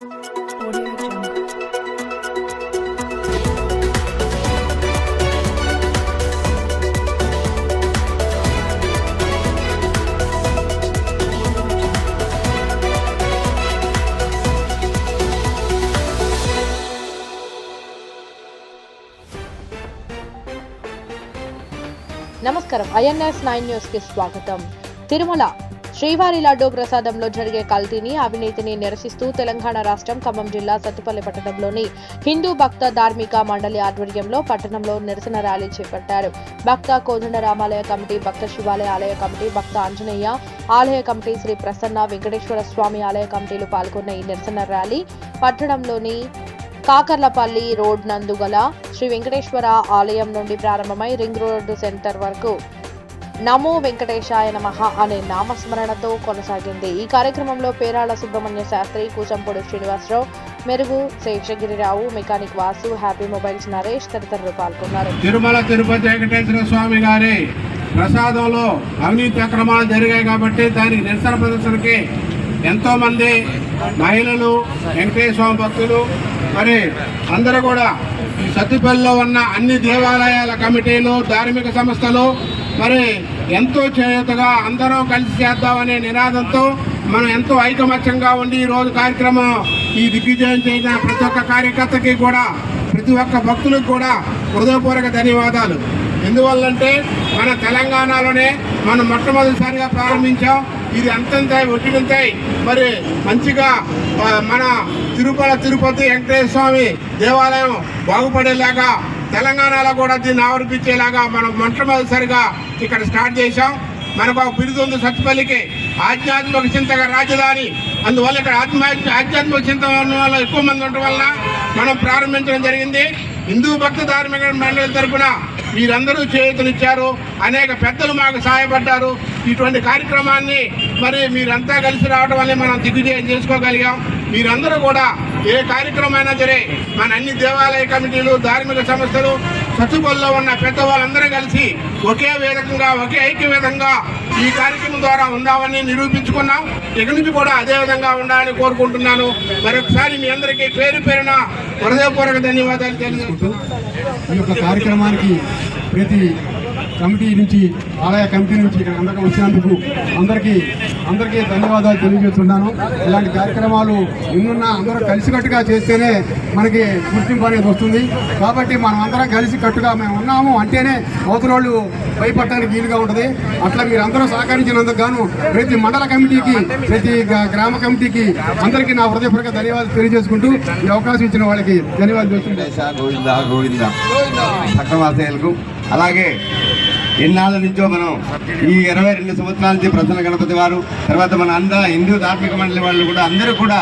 Audio Jungle. నమస్కారం INS nine news కి స్వాగతం తిరుమల శ్రీవారి లడ్డూ ప్రసాదంలో జరిగే కల్తీని అవినీతిని నిరసిస్తూ తెలంగాణ రాష్ట్రం ఖమ్మం జిల్లా సత్తుపల్లి పట్టణంలోని హిందూ భక్త ధార్మిక మండలి ఆధ్వర్యంలో పట్టణంలో నిరసన ర్యాలీ చేపట్టారు. భక్త కోదండ రామాలయ కమిటీ భక్త శివాలయ ఆలయ కమిటీ భక్త ఆంజనేయ ఆలయ కమిటీ శ్రీ ప్రసన్న వెంకటేశ్వర స్వామి ఆలయ కమిటీలు పాల్గొన్న ఈ నిరసన ర్యాలీ పట్టణంలోని కాకర్లపల్లి రోడ్ నందుగల శ్రీ వెంకటేశ్వర ఆలయం నుండి ప్రారంభమై రింగ్ రోడ్డు సెంటర్ వరకు నమో వెంకటేశాయ నమః అనే నామస్మరణతో కొనసాగింది. ఈ కార్యక్రమంలో పేరాళ Subrahmanya Sastry Kuchampudi Srinivasarao Merugu Seshagirirao mechanic Vasu happy mobiles Naresh తదితరులు పాల్గొన్నారు. తిరుమల తిరుపతి వెంకటేశ్వర స్వామి గారి ప్రసాదంలో అవినీతి అక్రమాలు జరిగాయి కాబట్టి దానికి నిరసన ప్రదర్శనకి ఎంతో మంది మహిళలు వెంకటేశ్వర స్వామి భక్తులు మరి అందరూ కూడా ఈ సత్తుపల్లిలో ఉన్న అన్ని దేవాలయాల కమిటీలు ధార్మిక సంస్థలు మరి ఎంతో చేయుతగా అందరూ కలిసి చేద్దామనే నినాదంతో మనం ఎంతో ఐకమత్యంగా ఉండి ఈ రోజు కార్యక్రమం ఈ దిగ్విజయం చేసిన ప్రతి ఒక్క కార్యకర్తకి కూడా ప్రతి ఒక్క భక్తులకు కూడా హృదయపూర్వక ధన్యవాదాలు. ఎందువల్లంటే మన తెలంగాణలోనే మనం మొట్టమొదటిసారిగా ప్రారంభించాం. ఇది అంతంతాయి ఒట్టినంతాయి మరి మంచిగా మన తిరుపతి తిరుపతి వెంకటేశ్వర స్వామి దేవాలయం బాగుపడేలాగా తెలంగాణలో కూడా దీన్ని ఆవర్పించేలాగా మనం మొట్టమొదటిసారిగా ఇక్కడ స్టార్ట్ చేశాం. మనకు ఒక బిరుదు ఉంది సత్తుపల్లికి ఆధ్యాత్మిక చింతగా రాజధాని. అందువల్ల ఇక్కడ ఆత్మ ఆధ్యాత్మిక చింత వల్ల ఎక్కువ మంది ఉండటం వలన మనం ప్రారంభించడం జరిగింది. హిందూ భక్త ధార్మిక మండలి తరపున మీరందరూ చేయూతనిచ్చారు అనేక పెద్దలు మాకు సహాయపడ్డారు. ఇటువంటి కార్యక్రమాన్ని మరి మీరంతా కలిసి రావడం వల్లే మనం దిగ్విజయం చేసుకోగలిగాం. మీరందరూ కూడా ఏ కార్యక్రమమైనా సరే మన అన్ని దేవాలయ కమిటీలు ధార్మిక సంస్థలు సచివుల్లో ఉన్న పెద్దవాళ్ళందరూ కలిసి ఒకే విధంగా ఒకే ఐక్య విధంగా ఈ కార్యక్రమం ద్వారా ఉందామని నిరూపించుకున్నాం. ఇక నుంచి కూడా అదే విధంగా ఉండాలని కోరుకుంటున్నాను. మరొకసారి మీ అందరికీ పేరు పేరున హృదయపూర్వక ధన్యవాదాలు తెలియజేస్తున్నాను ఈ యొక్క కార్యక్రమానికి ప్రతి కమిటీ నుంచి ఆలయ కమిటీ నుంచి ఇక్కడ వచ్చినందుకు అందరికీ అందరికీ ధన్యవాదాలు తెలియజేస్తున్నాను. ఇలాంటి కార్యక్రమాలు ఎన్నున్నా అందరూ కలిసికట్టుగా చేస్తేనే మనకి గుర్తింపు అనేది వస్తుంది. కాబట్టి మనం అందరం కలిసి కట్టుగా మేము ఉన్నాము అంటేనే అవతల వాళ్ళు భయపడటానికి వీలుగా ఉంటుంది. అట్లా మీరు అందరూ సహకరించినందుకు గాను ప్రతి మండల కమిటీకి ప్రతి గ్రామ కమిటీకి అందరికీ నా హృదయపూర్వక ధన్యవాదాలు తెలియజేసుకుంటూ ఈ అవకాశం ఇచ్చిన వాళ్ళకి ధన్యవాదాలు చేస్తున్నాను గణేశ అలాగే ఎన్నాళ్ళ నుంచో మనం ఈ ఇరవై రెండు సంవత్సరాల నుంచి ప్రసన్న గణపతి వారు తర్వాత మన అందరూ హిందూ ధార్మిక మండలి వాళ్ళు కూడా అందరూ కూడా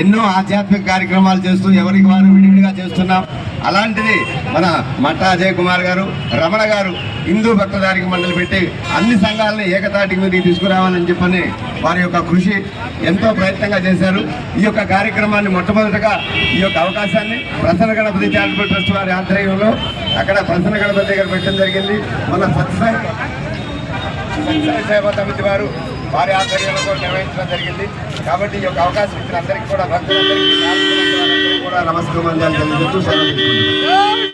ఎన్నో ఆధ్యాత్మిక కార్యక్రమాలు చేస్తూ ఎవరికి వారు విడివిడిగా చేస్తున్నాం. అలాంటిది మన మట్ట అజయ్ కుమార్ గారు రమణ గారు హిందూ భక్తదారికి మండలి పెట్టి అన్ని సంఘాలను ఏకతాటికి మీదకి తీసుకురావాలని చెప్పని వారి యొక్క కృషి ఎంతో ప్రయత్నంగా చేశారు. ఈ యొక్క కార్యక్రమాన్ని మొట్టమొదటగా ఈ యొక్క అవకాశాన్ని ప్రసన్న గణపతి చారిటబుల్ ట్రస్ట్ వారి ఆధ్వర్యంలో అక్కడ ప్రసన్న గణపతి దగ్గర పెట్టడం జరిగింది. మన సత్సాయి సత్సాయి సేవా సమితి వారు వారి ఆధ్వర్యంలో కూడా నిర్వహించడం జరిగింది. కాబట్టి ఈ యొక్క అవకాశం ఇచ్చిన అందరికీ కూడా భక్తులందరికీ కూడా నమస్కారం తెలియజేస్తూ